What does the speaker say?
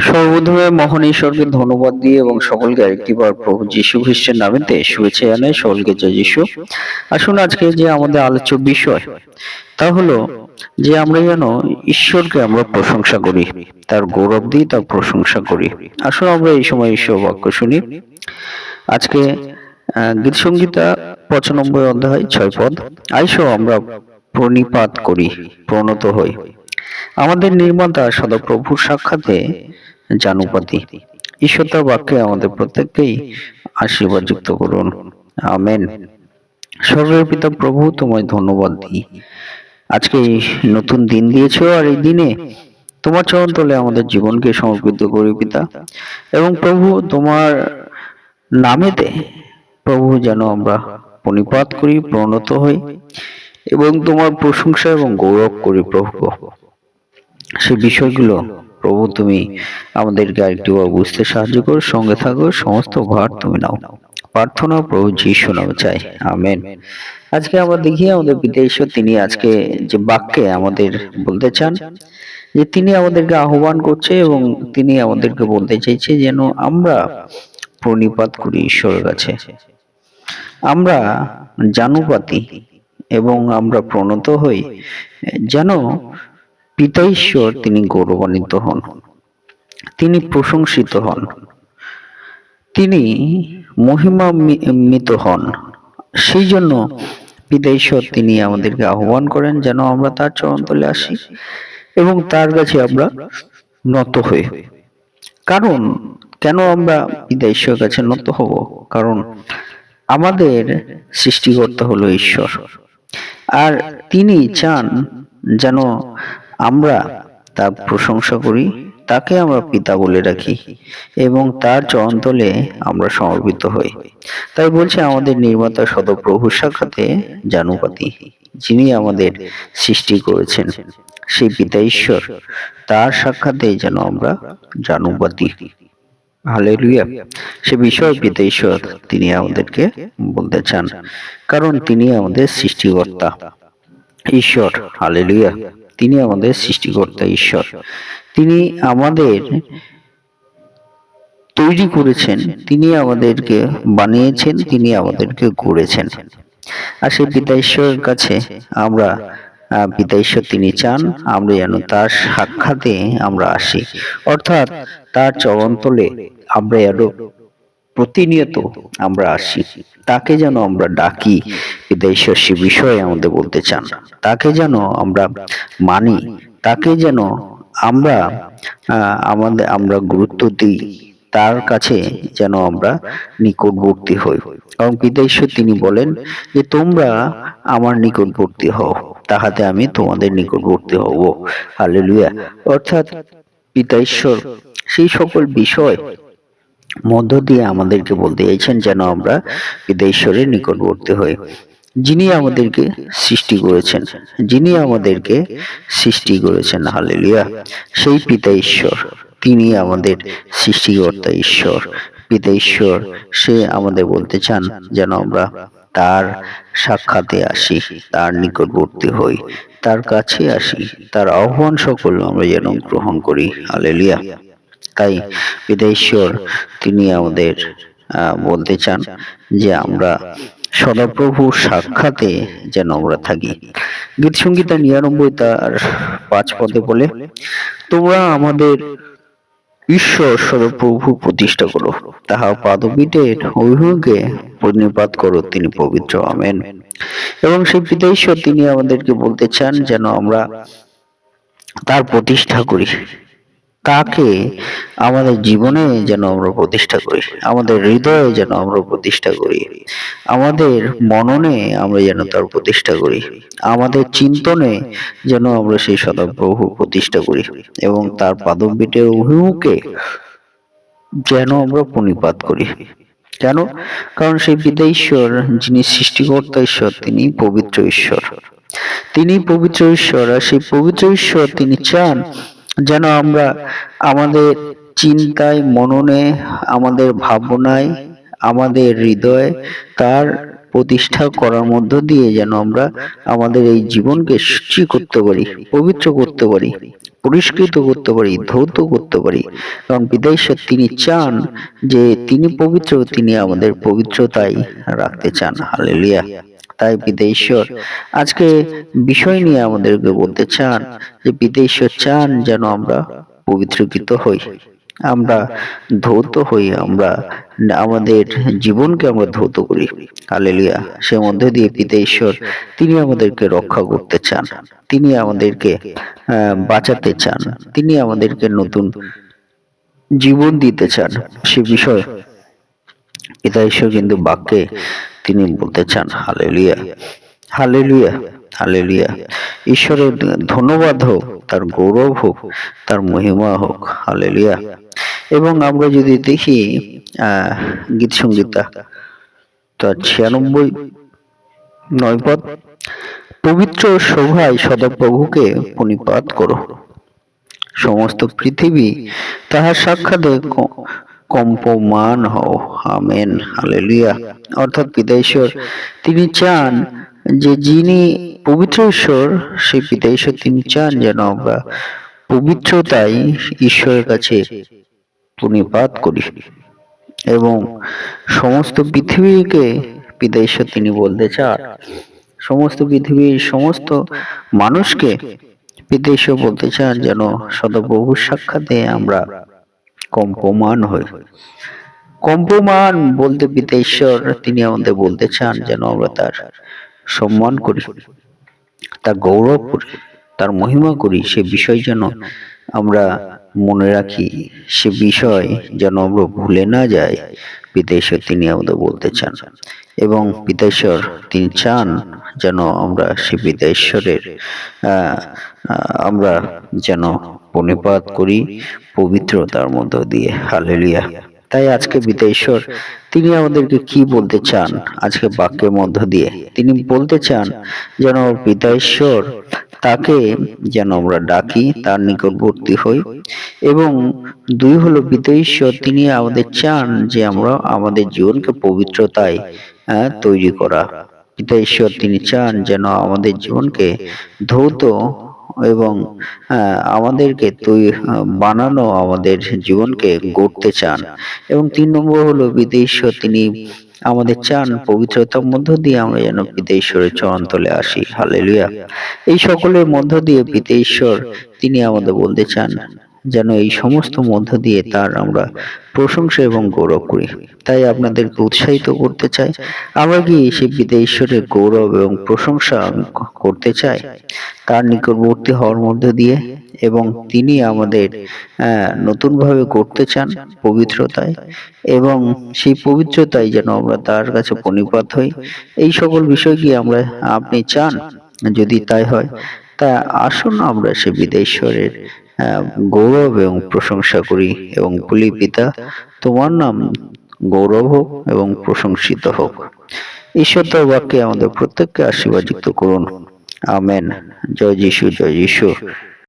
সর্বপ্রথমে মহান ঈশ্বরকে ধন্যবাদ দিয়ে এবং সকলকে আরেকটিবার প্রভু যীশু খ্রিস্টের নামেতে শুভেচ্ছা জানাই সকলকে জয় যীশু। আসুন আজকে যে আমাদের আলোচ্য বিষয় তা হলো যে আমরা যেন ঈশ্বরকে আমরা প্রশংসা করি তার গৌরব দিই তার প্রশংসা করি। আসুন আমরা এই সময় ঈশ্বর বাক্য শুনি। আজকে আহ, গীত সংগীতা পঁচানব্বই অধ্যায় ছয় পদ আইসো আমরা প্রণিপাত করি প্রণত হই। আমাদের নির্মাতা সদাপ্রভুর সাক্ষাতে জানুপাতি। ঈশ্বর তার বাক্যে আমাদের প্রত্যেককেই আশীর্বাদ যুক্ত করুন। আমেন। স্বর্গের পিতা প্রভু, তোমায় ধন্যবাদ দিই। আজকে নতুন দিন দিয়েছ আর এই দিনে তোমার চরণ তলে আমাদের জীবনকে সমর্পিত করি পিতা। এবং প্রভু, তোমার নামেতে প্রভু যেন আমরা প্রণিপাত করি, প্রণত হই এবং তোমার প্রশংসা এবং গৌরব করি প্রভু। সেই বিষয়গুলো প্রভু তুমি আমাদেরকে আরেকটু বুঝতে সাহায্য করো, সঙ্গে থাকো, সমস্ত ভার তুমি নাও। প্রার্থনা প্রভু যিশু নামে চাই, আমেন। আজকে আমরা দেখি আমাদের ঈশ্বর তিনি আজকে যে বাক্যে আমাদের বলতে চান, যে তিনি আমাদেরকে আহ্বান করছে এবং তিনি আমাদেরকে বলতে চাইছে যেন আমরা প্রণিপাত করি ঈশ্বরের কাছে। আমরা জানুপাতি এবং আমরা প্রণত হই, যেন পিতা ঈশ্বর তিনি গৌরবান্বিত হন। তিনি প্রশংসিত হন। তিনি মহিমান্বিত হন। সেই জন্য পিতা ঈশ্বর তিনি আমাদেরকে আহ্বান করেন যেন আমরা তার চরণতলে আসি এবং তার কাছে আমরা নত হই। কারণ কেন আমরা পিতা ঈশ্বরের কাছে নত হব? কারণ আমাদের সৃষ্টিকর্তা হলো ঈশ্বর। আর তিনি চান যেন আমরা তার প্রশংসা করি, তাকে আমরা পিতা বলে রাখি এবং তার চরণতলে আমরা সমর্পিত হই। তাই বলছে আমাদের নির্মাতা সদপ্রভুর সাক্ষাতে জানুপাতি, যিনি আমাদের সৃষ্টি করেছেন। সেই পিতা ঈশ্বর, তার সাক্ষাতে যেন আমরা জানুপাতি। হালেলুয়া। সে বিষয় পিতা ঈশ্বর তিনি আমাদেরকে বলতে চান, কারণ তিনি আমাদের সৃষ্টিকর্তা। ঈশ্বর, হালেলুয়া। তিনি আমাদের সৃষ্টিকর্তা ঈশ্বর। তিনি আমাদের তৈরি করেছেন, তিনি আমাদেরকে বানিয়েছেন, তিনি আমাদেরকে গড়েছেন। আর সেই পিতা ঈশ্বরের কাছে আমরা পিতা ঈশ্বর তিনি চান, আমরা যেন তার সাক্ষাতে আমরা আসি। অর্থাৎ তার চরণতলে আমরা যেন প্রতিনিয়ত আমরা আসি। তাকে যেন আমরা ডাকি সে বিষয়ে আমাদের বলতে চান। তাকে যেন আমরা মানি। তাকে যেন আমরা আমাদের আমরা গুরুত্ব দিই। তার কাছে যেন আমরা নিকটবর্তী হই। কারণ পিতাঈশ্বর তিনি বলেন যে তোমরা আমার নিকটবর্তী হও। তাহাতে আমি তোমাদের নিকটবর্তী হব। হালেলুয়া। অর্থাৎ পিতা ঈশ্বর সেই সকল বিষয় মধ্য দিয়ে আমাদেরকে বলতে চাইছেন যেন আমরা পিতা ঈশ্বরের নিকটবর্তী হই। যিনি আমাদেরকে সৃষ্টি করেছেন, যিনি আমাদেরকে সৃষ্টি করেছেন, হালেলিয়া। সেই পিতা ঈশ্বর, তিনি আমাদের সৃষ্টিকর্তা ঈশ্বর। পিতা ঈশ্বর, সে আমাদের বলতে চান যেন আমরা তার সাক্ষাতে আসি, তার নিকটবর্তী হই, তার কাছে আসি, তার আহ্বান সকল আমরা যেন গ্রহণ করি। হালেলুয়া। তাই পিতা ঈশ্বর তিনি আমাদের বলতে চান যে আমরা সদাপ্রভুর সাক্ষাতে যেন আমরা থাকি। গীত সঙ্গীতা নিরানব্বই তার পাঁচ পদে বলে তোমরা আমাদের ঈশ্বর সদপ্রভু প্রতিষ্ঠা করো। তাহা পাদপীঠের অভিমুখে পরিণিপাত করো তিনি পবিত্র। আমেন। এবং সেই পিতা ঈশ্বর তিনি আমাদেরকে বলতে চান যেন আমরা তার প্রতিষ্ঠা করি। তাকে আমাদের জীবনে যেন আমরা প্রতিষ্ঠা করি? আমাদের হৃদয়ে যেন আমরা প্রতিষ্ঠা করি? আমাদের মননে আমরা যেন তার প্রতিষ্ঠা করি? আমাদের চিন্তনে যেন আমরা সেই সদাপ্রভু প্রতিষ্ঠা করি? এবং তার পাদপীঠের অভিমুখে যেন আমরা প্রণিপাত করি? কেন? কারণ সেই পিতা ঈশ্বর, যিনি সৃষ্টিকর্তা ঈশ্বর, তিনি পবিত্র ঈশ্বর। তিনি পবিত্র ঈশ্বর, আর সেই পবিত্র ঈশ্বর তিনি চান যেন আমরা আমাদের চিন্তায়, মননে, আমাদের ভাবনায়, আমাদের হৃদয়ে তার প্রতিষ্ঠা করার মধ্য দিয়ে যেন আমরা আমাদের এই জীবনকে সূচি করতে পারি, পবিত্র করতে পারি, পরিষ্কৃত করতে পারি, ধৌত করতে পারি। কারণ ঈশ্বর তিনি চান যে তিনি পবিত্র, তিনি আমাদের পবিত্রতাই রাখতে চান। হালেলুয়া তাই পিতা ঈশ্বর আজকে বিষয় নিয়ে আমাদেরকে বলতে চান যে পিতা ঈশ্বর চান যেন আমরা পবিত্রকৃত হই। আমরা ধৌত হই আমরা আমাদের জীবনকে আমরা ধৌত করি। হালেলুয়া। সে মধ্যে দিয়ে পিতা ঈশ্বর তিনি আমাদেরকে রক্ষা করতে চান। তিনি আমাদেরকে আহ, বাঁচাতে চান। তিনি আমাদেরকে নতুন জীবন দিতে চান। সে বিষয় পিতা ঈশ্বর কিন্তু বাক্যে তিনি বলতে চান, হালেলুয়া হালেলুয়া হালেলুয়া। ঈশ্বরের ধন্যবাদ হোক, তার গৌরব হোক, তার মহিমা হোক, হালেলুয়া। এবং আমরা যদি দেখি গীত সঙ্গীতা তার ছিয়ানব্বই নয় পদ, পবিত্র শোভায় সদাপ্রভুকে পণিপাত করো। সমস্ত পৃথিবী তাহার সাক্ষাতে ক- কম্পমান হও। আমেন। হালেলুয়া। অর্থাৎ পিতা ঈশ্বর তিনি চান যে যিনি পবিত্র ঈশ্বর, সেই পিতা ঈশ্বর তিনি চান যেন আমরা পবিত্রতাই ঈশ্বরের কাছে প্রণিপাত করি। এবং সমস্ত পৃথিবীকে পিতা ঈশ্বর তিনি বলতে চান। সমস্ত পৃথিবীর সমস্ত মানুষকে পিতা ঈশ্বর বলতে চান যেন সদপ্রভুর সাক্ষাতে আমরা কম্পমান হই কম্পমান বলতে পিতা ঈশ্বর, তিনি আমাদের বলতে চান যেন আমরা তার সম্মান করি, তার গৌরব করি, তার মহিমা করি, সে বিষয় যেন আমরা মনে রাখি, সে বিষয় যেন আমরা ভুলে না যাই পিতেশ্বর তিনি আমাদের বলতে চান। এবং পিতেশ্বর তিনি চান যেন আমরা সে পিতেশ্বরের আমরা যেন প্রণিপাত করি, পবিত্রতার মধ্য দিয়ে। হালেলিয়া। তাই আজকে পিতেশ্বর তিনি আমাদেরকে কি বলতে চান আজকে বাক্যের মধ্য দিয়ে? তিনি বলতে চান যেন পিতা ঈশ্বর তাকে যেন আমরা ডাকি, তার নিকটবর্তী হই। এবং দুই হলো পিতা ঈশ্বর তিনি আমাদের চান যে আমরা আমাদের জীবনকে পবিত্রতায় তৈরি করা। পিতা ঈশ্বর তিনি চান যেন আমাদের জীবনকে ধৌত এবং আমাদেরকে তুই বানানো আমাদের জীবনকে গড়তে চান। এবং তিন নম্বর হলো বিদেশ তিনি আমাদের চান পবিত্রতার মধ্য দিয়ে আমরা যেন পিতেশ্বরের চরণ তলে আসি। হালেলুয়া। এই সকলের মধ্য দিয়ে পিতেশ্বর তিনি আমাদের বলতে চান। যেন এই সমস্ত মধ্য দিয়ে তার আমরা প্রশংসা এবং গৌরব করি। তাই আপনাদেরকে উৎসাহিত করতে চাই। আমরা কি পিতা ঈশ্বরের গৌরব এবং প্রশংসা করতে চাই? তার নিকটবর্তী হওয়ার মধ্য দিয়ে এবং তিনি আমাদের নতুনভাবে করতে চান পবিত্রতায় এবং সেই পবিত্রতায় যেন আমরা তার কাছে প্রণিপাত হই। এই সকল বিষয় কি আমরা, আপনি চান? যদি তাই হয় তা আসুন আমরা সে বিদেশ্বরের গৌরব এবং প্রশংসা করি এবং বলি, পিতা, তোমার নাম গৌরব হোক এবং প্রশংসিত হোক। ঈশ্বর তোর বাক্যে আমাদের প্রত্যেককে আশীর্বাদিত করুন। আমেন। জয় যিশু জয় যিশু।